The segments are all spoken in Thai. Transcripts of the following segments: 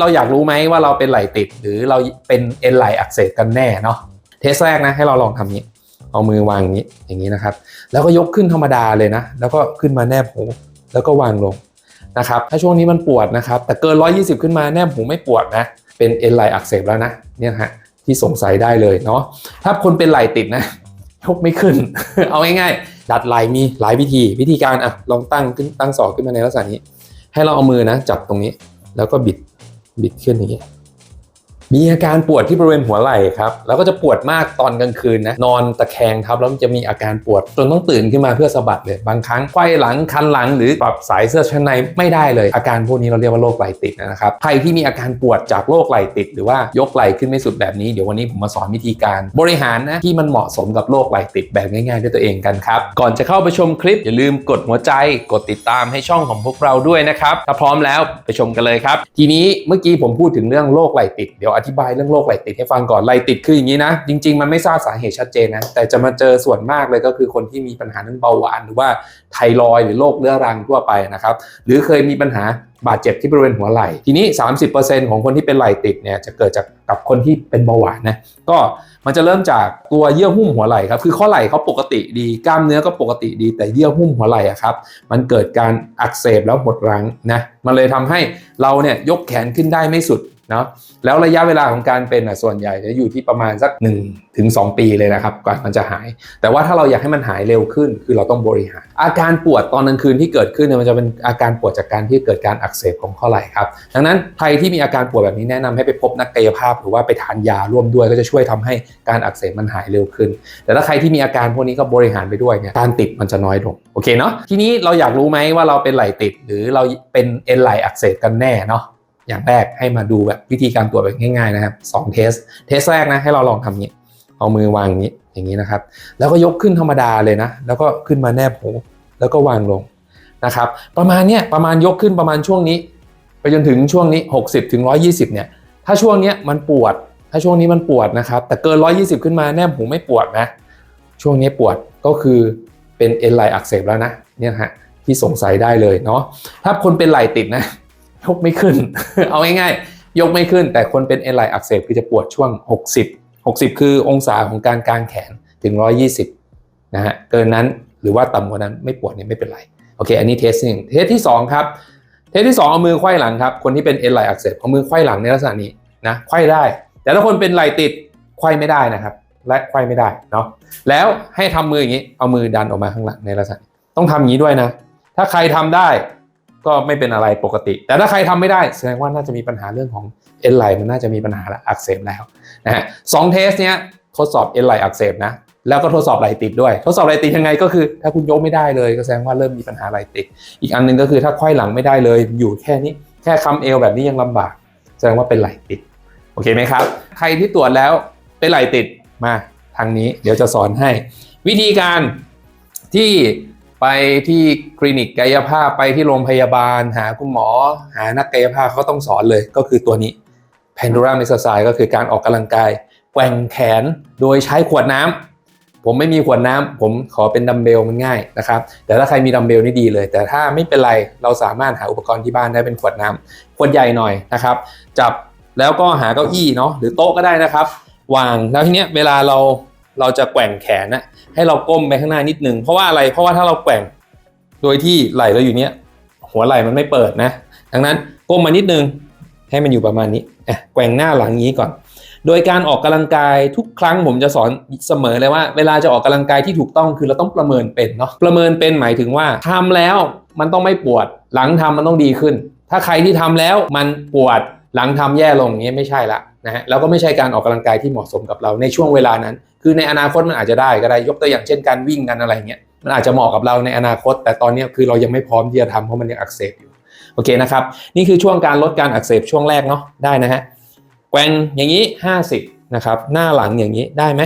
เราอยากรู้ไหมว่าเราเป็นไหลติดหรือเราเป็นเอ็นไหลอักเสบกันแน่เนาะเทสแรกนะให้เราลองทำนี้ เอามือวางอย่างนี้อย่างนี้นะครับ แล้วก็ยกขึ้นธรรมดาเลยนะ แล้วก็ขึ้นมาแนบหูแล้วก็วางลงนะครับ ถ้าช่วงนี้มันปวดนะครับ แต่เกิน 120 ขึ้นมาแนบหูไม่ปวดนะ เป็นเอ็นไหลอักเสบแล้วนะเนี่ยฮะที่สงสัยได้เลยเนาะถ้าคนเป็นไหลติดนะยกไม่ขึ้น เอาง่ายๆดัดไหลมีหลายวิธี วิธีการอะลองตั้งขึ้นตั้งศอกขึ้นมาในลักษณะนี้ ให้เราเอามือนะ จับตรงนี้ แล้วก็บิด บิดขึ้นอย่างนี้ มีอาการปวดที่บริเวณหัวไหล่ครับ แล้วก็จะปวดมากตอนกลางคืนนะ นอนตะแคงครับแล้วมันจะมีอาการปวดจนต้องตื่นขึ้นมาเพื่อสะบัดเลย บางครั้งไขว้หลังคันหลังหรือปรับสายเสื้อชั้นในไม่ได้เลย อาการพวกนี้เราเรียกว่าโรคไหล่ติดนะครับ ใครที่มีอาการปวดจากโรคไหล่ติด หรือว่ายกไหล่ขึ้นไม่สุดแบบนี้ เดี๋ยววันนี้ผมมาสอนวิธีการ บริหารนะที่มันเหมาะสมกับโรคไหล่ติดแบบง่ายๆด้วยตัวเองกันครับ ก่อนจะเข้าไปชมคลิปอย่าลืมกดหัวใจ กดติดตามให้ช่องของพวกเราด้วยนะครับ ถ้าพร้อมแล้วไปชมกันเลยครับ ทีนี้เมื่อกี้ผมพูดถึงเรื่องโรคไหล่ติดเดี๋ยวอธิบายเรื่องโรคไหลติดให้ฟังก่อนไหลติดคืออย่างนี้นะ จริง ๆ มันไม่ทราบสาเหตุชัดเจนนะ แต่จะมาเจอส่วนมากเลยก็คือคนที่มีปัญหาเรื่องเบาหวาน หรือว่าไทรอยหรือโรคเรื้อรังทั่วไปนะครับ หรือเคยมีปัญหาบาดเจ็บที่บริเวณหัวไหล่ ทีนี้ 30%ของคนที่เป็นไหล่ติดเนี่ยจะเกิดจากกับคนที่เป็นเบาหวานนะ ก็มันจะเริ่มจากตัวเยื่อหุ้มหัวไหล่ครับ คือข้อไหล่เขาปกติดี กล้ามเนื้อก็ปกติดี แต่เยื่อหุ้มหัวไหล่อะครับ มันเกิดการอักเสบแล้วหดรั้งนะ มันเลยทำให้เราเนี่ยยกแขนขึ้นได้ไม่สุด เนาะแล้วระยะเวลาของการเป็นอะส่วนใหญ่จะอยู่ที่ประมาณสัก1ถึง2ปีเลยนะครับกว่ามันจะหาย แต่ว่าถ้าเราอยากให้มันหายเร็วขึ้น คือเราต้องบริหาร อาการปวดตอนกลางคืนที่เกิดขึ้นเนี่ยมันจะเป็นอาการปวดจากการที่เกิดการอักเสบของข้อไหล่ครับดังนั้นใครที่มีอาการปวดแบบนี้แนะนำให้ไปพบนักกายภาพ หรือว่าไปทานยาร่วมด้วยก็จะช่วยทำให้การอักเสบมันหายเร็วขึ้น แต่ถ้าใครที่มีอาการพวกนี้ก็บริหารไปด้วยเนี่ยการติดมันจะน้อยลงโอเคเนาะทีนี้เราอยากรู้ไหมว่าเราเป็นไหล่ติดหรือเราเป็นเอ็นไหล่อักเสบกันแน่เนาะ อย่างแรกให้มาดูแบบวิธีการตรวจแบบง่ายๆนะครับสองเทสเทสแรกนะให้เราลองทำนี้เอามือวางอย่างนี้อย่างนี้นะครับ แล้วก็ยกขึ้นธรรมดาเลยนะ แล้วก็ขึ้นมาแนบหูแล้วก็วางลงนะครับ ประมาณเนี้ยประมาณยกขึ้นประมาณช่วงนี้ ไปจนถึงช่วงนี้ 60ถึง120 เนี่ย ถ้าช่วงเนี้ยมันปวด ถ้าช่วงนี้มันปวดนะครับ แต่เกิน 120 ขึ้นมาแนบหูไม่ปวดนะ ช่วงนี้ปวดก็คือเป็นเอ็นไหลอักเสบแล้วนะเนี่ยฮะที่สงสัยได้เลยเนาะถ้าคนเป็นไหลติดนะ ยกไม่ขึ้น เอาง่ายๆ ยกไม่ขึ้น แต่คนเป็นเอ็นไหลอักเสบคือจะปวดช่วง 60 60 คือองศาของการกางแขนถึง 120 นะฮะ เกินนั้นหรือว่าต่ำกว่านั้นไม่ปวดเนี่ยไม่เป็นไร โอเค อันนี้เทสหนึ่งเทสที่ 2 ครับ เทสที่ 2 เอามือไขว้หลังครับ คนที่เป็นเอ็นไหลอักเสบเอามือไขว้หลังในลักษณะนี้นะไขว้ได้ แต่ถ้าคนเป็นไหลติดไขว้ไม่ได้นะครับ และไขว้ไม่ได้เนาะ แล้วให้ทำมืออย่างนี้ เอามือดันออกมาข้างหลังในลักษณะนี้ต้องทำอย่างนี้ด้วยนะ ถ้าใครทำได้ ก็ไม่เป็นอะไรปกติ แต่ถ้าใครทำไม่ได้แสดงว่าน่าจะมีปัญหาเรื่องของเอ็นไหลมันน่าจะมีปัญหาละอักเสบแล้วนะฮะสองเทสเนี้ยทดสอบเอ็นไหลอักเสบนะแล้วก็ทดสอบไหลติดด้วย ทดสอบไหลติดยังไงก็คือถ้าคุณยกไม่ได้เลยก็แสดงว่าเริ่มมีปัญหาไหลติด อีกอันหนึงก็คือถ้าไขว้หลังไม่ได้เลย อยู่แค่นี้แค่คำเอวแบบนี้ยังลำบาก แสดงว่าเป็นไหลติดโอเคไหมครับ ใครที่ตรวจแล้วเป็นไหลติดมาทางนี้ เดี๋ยวจะสอนให้ วิธีการที่ ไปที่คลินิกกายภาพไปที่โรงพยาบาล หาคุณหมอ หานักกายภาพเขาต้องสอนเลยก็คือตัวนี้ pendulum exercise ก็คือการออกกำลังกายแกว่งแขนโดยใช้ขวดน้ำผมไม่มีขวดน้ำผมขอเป็นดัมเบลมันง่ายนะครับ แต่ถ้าใครมีดัมเบลนี่ดีเลย แต่ถ้าไม่เป็นไรเราสามารถหาอุปกรณ์ที่บ้านได้เป็นขวดน้ำขวดใหญ่หน่อยนะครับ จับแล้วก็หาเก้าอี้เนาะหรือโต๊ะก็ได้นะครับวางแล้วทีเนี้ยเวลาเรา เราจะแกว่งแขนนะให้เราก้มไปข้างหน้านิดนึงเพราะว่าอะไรเพราะว่าถ้าเราแกว่งโดยที่ไหล่เราอยู่เนี้ยหัวไหล่มันไม่เปิดนะดังนั้นก้มมานิดนึงให้มันอยู่ประมาณนี้อะแกว่งหน้าหลังยี้ก่อน โดยการออกกำลังกายทุกครั้งผมจะสอนเสมอเลยว่า เวลาจะออกกำลังกายที่ถูกต้องคือเราต้องประเมินเป็นเนาะประเมินเป็นหมายถึงว่าทำแล้วมันต้องไม่ปวด หลังทำมันต้องดีขึ้น ถ้าใครที่ทำแล้วมันปวดหลังทำแย่ลงเงี้ยไม่ใช่ละนะฮะแล้วก็ไม่ใช่การออกกำลังกายที่เหมาะสมกับเราในช่วงเวลานั้น คือในอนาคตมันอาจจะได้ก็ได้ยกตัวอย่างเช่นการวิ่งกันอะไรเงี้ยมันอาจจะเหมาะกับเราในอนาคต แต่ตอนนี้คือเรายังไม่พร้อมที่จะทำเพราะมันยังอักเสบอยู่โอเคนะครับ นี่คือช่วงการลดการอักเสบช่วงแรกเนาะได้นะฮะแกว่งอย่างนี้ 50นะครับหน้าหลังอย่างนี้ได้ไหม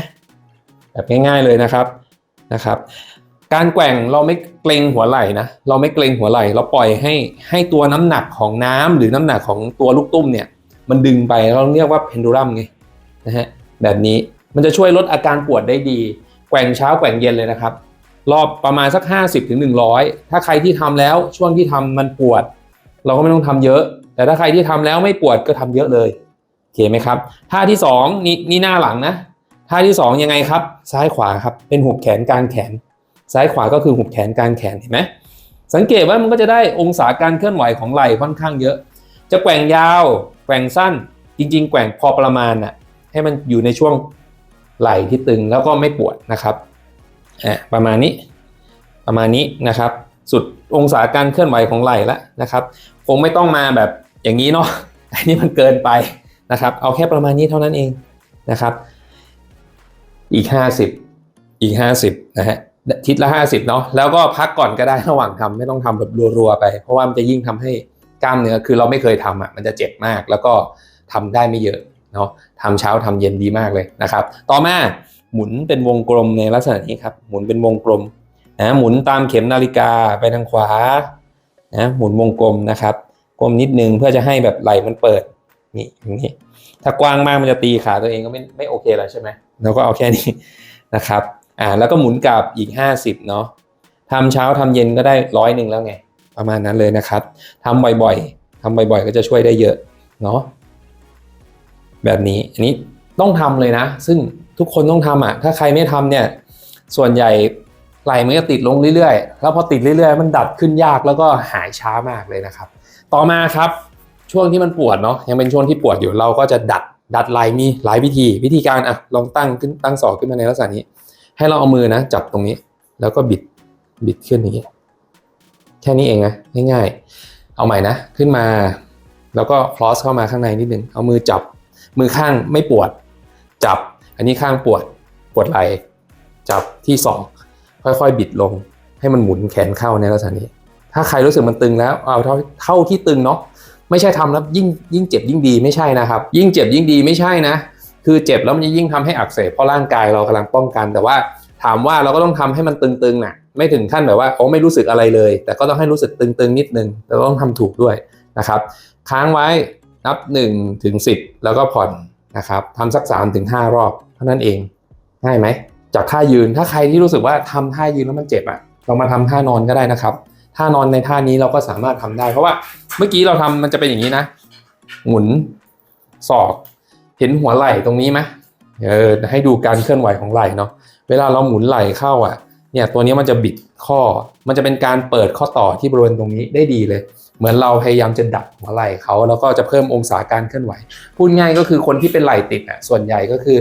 แบบง่ายๆเลยนะครับนะครับการแกว่งเราไม่เกรงหัวไหล่นะเราไม่เกรงหัวไหล่ เราปล่อยให้ให้ตัวน้ำหนักของน้ำหรือน้ำหนักของตัวลูกตุ้มเนี่ยมันดึงไปเราเรียกว่าเพนดูลัมไงนะฮะแบบนี้ มันจะช่วยลดอาการปวดได้ดี แกว่งเช้าแกว่งเย็นเลยนะครับ รอบประมาณสัก 50ถึง100ถ้าใครที่ทำแล้วช่วงที่ทำมันปวด เราก็ไม่ต้องทำเยอะ แต่ถ้าใครที่ทำแล้วไม่ปวดก็ทำเยอะเลยโอเคไหมครับท่าที่สองนี่นี่หน้าหลังนะท่าที่สองยังไงครับ ซ้ายขวาครับเป็นหุบแขนกลางแขน ซ้ายขวาก็คือหุบแขนกลางแขนเห็นไหมสังเกตว่ามันก็จะได้องศาการเคลื่อนไหวของไหล่ค่อนข้างเยอะ จะแกว่งยาว แกว่งสั้น จริง ๆ แกว่งพอประมาณน่ะให้มันอยู่ในช่วง ไหล่ที่ตึงแล้วก็ไม่ปวดนะครับอะประมาณนี้ประมาณนี้นะครับ สุดองศาการเคลื่อนไหวของไหล่แล้วนะครับ คงไม่ต้องมาแบบอย่างนี้เนาะอันนี้มันเกินไปนะครับ เอาแค่ประมาณนี้เท่านั้นเองนะครับ อีก 50 อีก 50นะฮะทิศละ 50เนาะแล้วก็พักก่อนก็ได้ระหว่างทำไม่ต้องทำแบบรัวๆไป เพราะว่ามันจะยิ่งทำให้กล้ามเนื้อคือเราไม่เคยทำอะมันจะเจ็บมากแล้วก็ทำได้ไม่เยอะ เนาะทำเช้าทำเย็นดีมากเลยนะครับ ต่อมาหมุนเป็นวงกลมในลักษณะนี้ครับ หมุนเป็นวงกลมนะหมุนตามเข็มนาฬิกาไปทางขวานะหมุนวงกลมนะครับกลมนิดนึงเพื่อจะให้แบบไหล่มันเปิดนี่อย่างนี้ถ้ากว้างมากมันจะตีขาตัวเองก็ไม่ไม่โอเคแล้วใช่ไหมเราก็เอาแค่นี้นะครับอ่าแล้วก็หมุนกลับอีก 50เนาะทำเช้าทำเย็นก็ได้ร้อยหนึ่งแล้วไง ประมาณนั้นเลยนะครับทำบ่อยๆทำบ่อยๆ ก็จะช่วยได้เยอะเนาะ แบบนี้อันนี้ต้องทำเลยนะ ซึ่งทุกคนต้องทำอะ ถ้าใครไม่ทำเนี่ย ส่วนใหญ่ไหลมันจะติดลงเรื่อยๆ แล้วพอติดเรื่อยๆ มันดัดขึ้นยากแล้วก็หายช้ามากเลยนะครับ ต่อมาครับช่วงที่มันปวดเนาะยังเป็นช่วงที่ปวดอยู่เราก็จะดัดดัดไหลมีหลายวิธี วิธีการอะลองตั้งขึ้นตั้งศอกขึ้นมาในลักษณะนี้ ให้เราเอามือนะ จับตรงนี้ แล้วก็บิดบิดขึ้นอย่างนี้แค่นี้เองนะง่ายๆ เอาใหม่นะ ขึ้นมา แล้วก็ cross เข้ามาข้างในนิดนึงเอามือจับ มือข้างไม่ปวด จับ อันนี้ข้างปวด ปวดไหล่ จับที่ศอกค่อยๆ บิดลง ให้มันหมุนแขนเข้าในลักษณะนี้ ถ้าใครรู้สึกมันตึงแล้ว เอาเท่าเท่าที่ตึงเนาะ ไม่ใช่ทำแล้วยิ่งยิ่งเจ็บยิ่งดีไม่ใช่นะครับ ยิ่งเจ็บยิ่งดีไม่ใช่นะ คือเจ็บแล้วมันจะยิ่งทำให้อักเสบเพราะร่างกายเรากำลังป้องกัน แต่ว่าถามว่าเราก็ต้องทำให้มันตึงๆน่ะ ไม่ถึงขั้นแบบว่าโอ้ไม่รู้สึกอะไรเลย แต่ก็ต้องให้รู้สึกตึงๆนิดนึงแต่ต้องทำถูกด้วยนะครับ ค้างไว้ นับ1ถึง10 แล้วก็ผ่อนนะครับทำสัก3ถึง5รอบเท่านั้นเอง ง่ายไหม จากท่ายืนถ้าใครที่รู้สึกว่าทำท่ายืนแล้วมันเจ็บอะเรามาทำท่านอนก็ได้นะครับท่านอนในท่านี้เราก็สามารถทำได้ เพราะว่าเมื่อกี้เราทำมันจะเป็นอย่างนี้นะ หมุนศอก เห็นหัวไหล่ตรงนี้ไหมเออให้ดูการเคลื่อนไหวของไหล่เนาะเวลาเราหมุนไหล่เข้าอะเนี่ยตัวนี้มันจะบิดข้อ มันจะเป็นการเปิดข้อต่อที่บริเวณตรงนี้ได้ดีเลย เหมือนเราพยายามจะดัดหัวไหล่เขาแล้วก็จะเพิ่มองศาการเคลื่อนไหว พูดง่ายก็คือคนที่เป็นไหล่ติดอะส่วนใหญ่ก็คือ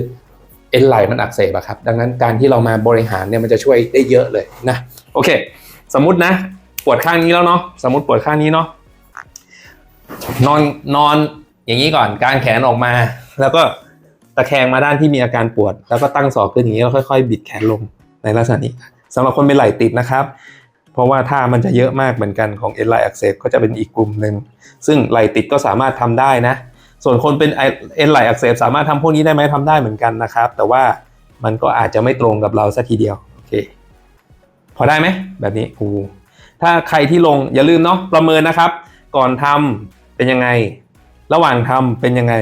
เอ็นไหล่มันอักเสบอะครับ ดังนั้นการที่เรามาบริหารเนี่ยมันจะช่วยได้เยอะเลยนะโอเค สมมตินะ ปวดข้างนี้แล้วเนาะสมมติปวดข้างนี้เนาะนอนนอนอย่างนี้ก่อนการแขนออกมา แล้วก็ตะแคงมาด้านที่มีอาการปวด แล้วก็ตั้งศอกขึ้นอย่างนี้แล้วค่อยๆ บิดแขนลงในลักษณะนี้สำหรับคนเป็นไหล่ติดนะครับ เพราะว่าท่ามันจะเยอะมากเหมือนกันของเอ็นไหลอักเสบก็จะเป็นอีกกลุ่มหนึ่งซึ่งไหลติดก็สามารถทำได้นะ ส่วนคนเป็นเอ็นไหลอักเสบสามารถทำพวกนี้ได้ไหมทำได้เหมือนกันนะครับ แต่ว่ามันก็อาจจะไม่ตรงกับเราสักทีเดียวโอเค พอได้ไหมแบบนี้โอ้ถ้าใครที่ลงอย่าลืมเนาะประเมินนะครับ ก่อนทำเป็นยังไง ระหว่างทำเป็นยังไง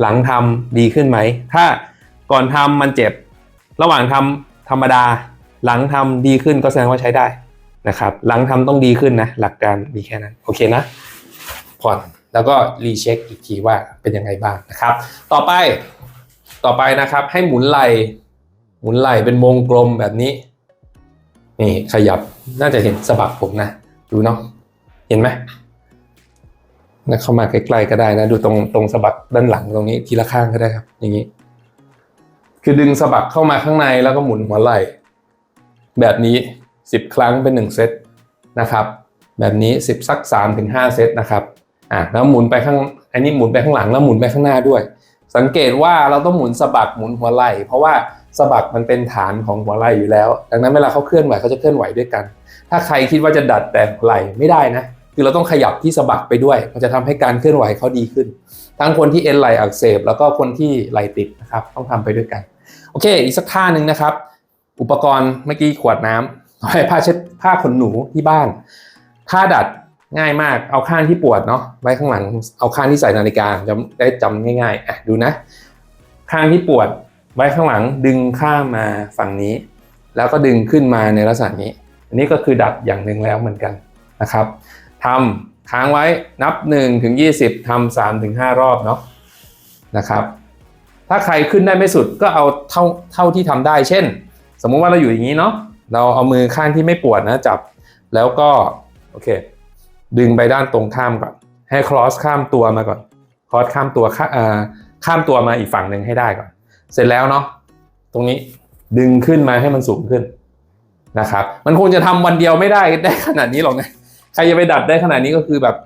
หลังทำดีขึ้นไหม ถ้าก่อนทำมันเจ็บ ระหว่างทำธรรมดา หลังทำดีขึ้นก็แสดงว่าใช้ได้ นะครับหลังทำต้องดีขึ้นนะ หลักการมีแค่นั้น โอเคนะผ่อนแล้วก็รีเช็คอีกทีว่าเป็นยังไงบ้างนะครับ ต่อไปต่อไปนะครับ ให้หมุนไหล่หมุนไหล่เป็นวงกลมแบบนี้ นี่ขยับน่าจะเห็นสะบักผมนะ ดูเนาะเห็นไหมนะเข้ามาใกล้ๆก็ได้นะ ดูตรงตรงสะบักด้านหลังตรงนี้ทีละข้างก็ได้ครับ อย่างนี้ คือดึงสะบักเข้ามาข้างในแล้วก็หมุนหัวไหล่แบบนี้ สิบครั้งเป็นหนึ่งเซตนะครับแบบนี้สิบสักสามถึงห้าเซตนะครับอะแล้วหมุนไปข้างอันนี้หมุนไปข้างหลังแล้วหมุนไปข้างหน้าด้วย สังเกตว่าเราต้องหมุนสะบักหมุนหัวไหล่เพราะว่าสะบักมันเป็นฐานของหัวไหล่อยู่แล้ว ดังนั้นเวลาเขาเคลื่อนไหวเขาจะเคลื่อนไหวด้วยกัน ถ้าใครคิดว่าจะดัดแต่ไหล่ไม่ได้นะคือเราต้องขยับที่สะบักไปด้วย มันจะทำให้การเคลื่อนไหวเขาดีขึ้น ทั้งคนที่เอ็นไหล่อักเสบ แล้วก็คนที่ไหล่ติดนะครับ ต้องทำไปด้วยกัน โอเค อีกสักท่าหนึ่งนะครับ อุปกรณ์เมื่อกี้ขวดน้ำ เอาไว้ผ้าเช็ดผ้าขนหนูที่บ้านท่าดัดง่ายมาก เอาข้างที่ปวดเนาะไว้ข้างหลัง เอาข้างที่ใส่นาฬิกาจะได้จำง่ายๆอะดูนะ ข้างที่ปวดไว้ข้างหลังดึงข้ามมาฝั่งนี้ แล้วก็ดึงขึ้นมาในลักษณะนี้ อันนี้ก็คือดัดอย่างหนึ่งแล้วเหมือนกันนะครับทค้างไว้นับ1ถึง20ทำ3ถึง5รอบเนาะนะครับ ถ้าใครขึ้นได้ไม่สุดก็เอาเท่าเท่าที่ทำได้ เช่น สมมุติว่าเราอยู่อย่างนี้เนาะ เราเอามือข้างที่ไม่ปวดนะจับ แล้วก็โอเค ดึงไปด้านตรงข้ามก่อน ให้ cross ข้ามตัวมาก่อน cross ข้ามตัวข้าข้ามตัวมาอีกฝั่งหนึ่งให้ได้ก่อน เสร็จแล้วเนาะตรงนี้ดึงขึ้นมาให้มันสูงขึ้นนะครับ มันคงจะทำวันเดียวไม่ได้ได้ขนาดนี้หรอกนะใครจะไปดัดได้ขนาดนี้ก็คือแบบ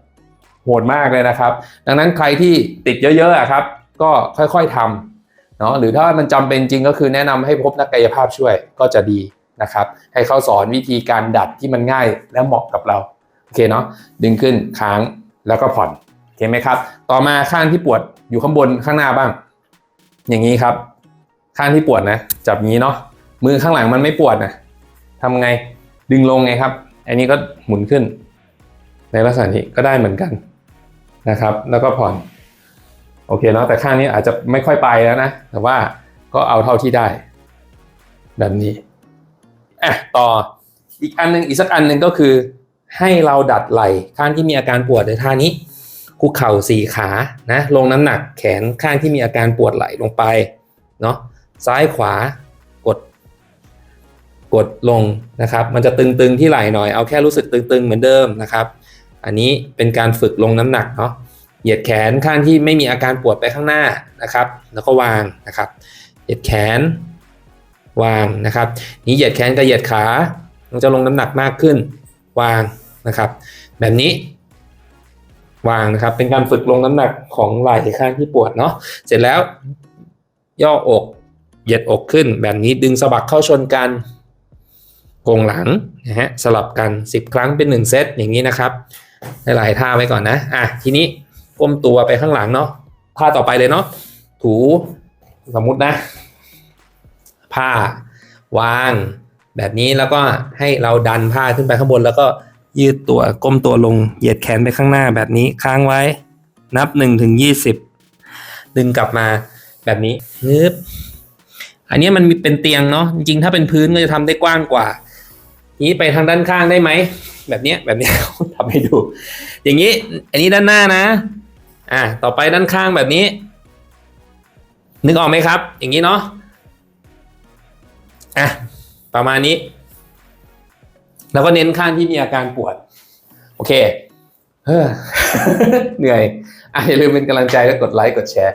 โหดมากเลยนะครับ ดังนั้นใครที่ติดเยอะๆอะครับ ก็ค่อยๆทำเนาะหรือถ้ามันจำเป็นจริงก็คือแนะนำให้พบนักกายภาพช่วยก็จะดี นะครับ ให้เขาสอนวิธีการดัดที่มันง่ายและเหมาะกับเรา โอเคเนาะดึงขึ้นค้างแล้วก็ผ่อนโอเคไหมครับ ต่อมาข้างที่ปวดอยู่ข้างบนข้างหน้าบ้าง อย่างนี้ครับ ข้างที่ปวดนะ จับงี้เนาะมือข้างหลังมันไม่ปวดนะทำไงดึงลงไงครับ อันนี้ก็หมุนขึ้น ในลักษณะนี้ก็ได้เหมือนกันนะครับ แล้วก็ผ่อนโอเคเนาะแต่ข้างนี้อาจจะไม่ค่อยไปแล้วนะ แต่ว่าก็เอาเท่าที่ได้ แบบนี้ อะต่ออีกอันหนึงอีกสักอันหนึ่งก็คือ ให้เราดัดไหล่ข้างที่มีอาการปวดในท่านี้คุกเข่าสี่ขานะลงน้ำหนักแขนข้างที่มีอาการปวดไหล่ลงไปเนาะซ้ายขวากด กดลงนะครับ มันจะตึงๆที่ไหล่หน่อยเอาแค่รู้สึกตึงๆเหมือนเดิมนะครับ อันนี้เป็นการฝึกลงน้ำหนักเนาะเหยียดแขนข้างที่ไม่มีอาการปวดไปข้างหน้านะครับ แล้วก็วางนะครับ เหยียดแขน วางนะครับ นี้เหยียดแขนกับเหยียดขามันจะลงน้ำหนักมากขึ้น วางนะครับ แบบนี้ วางนะครับ เป็นการฝึกลงน้ำหนักของไหล่ข้างที่ปวดเนาะเสร็จแล้ว ย่ออกเหยียดอกขึ้น แบบนี้ดึงสะบักเข้าชนกันโกงหลังนะฮะสลับกัน 10 ครั้งเป็น 1 เซตอย่างนี้นะครับหลายท่าไว้ก่อนนะอะทีนี้ก้มตัวไปข้างหลังเนาะท่าต่อไปเลยเนาะถูสมมุตินะ ผ้าวาง แบบนี้แล้วก็ให้เราดันผ้าขึ้นไปข้างบน แล้วก็ยืดตัวก้มตัวลงเหยียดแขนไปข้างหน้าแบบนี้ค้างไว้ นับ1ถึง20 ดึงกลับมาแบบนี้นึบอันนี้มันมีเป็นเตียงเนาะจริงๆถ้าเป็นพื้นก็จะทำได้กว้างกว่า นี้ไปทางด้านข้างได้ไหมแบบเนี้ยแบบเนี้ยทำให้ดู อย่างนี้ อันนี้ด้านหน้านะ อ่าต่อไปด้านข้างแบบนี้ นึกออกไหมครับ อย่างนี้เนาะ อะประมาณนี้ แล้วก็เน้นข้างที่มีอาการปวด โอเคเหนื่อยอะอย่าลืมเป็นกำลังใจและกดไลค์กดแชร์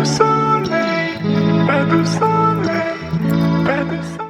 du soleil, près du soleil, près du soleil.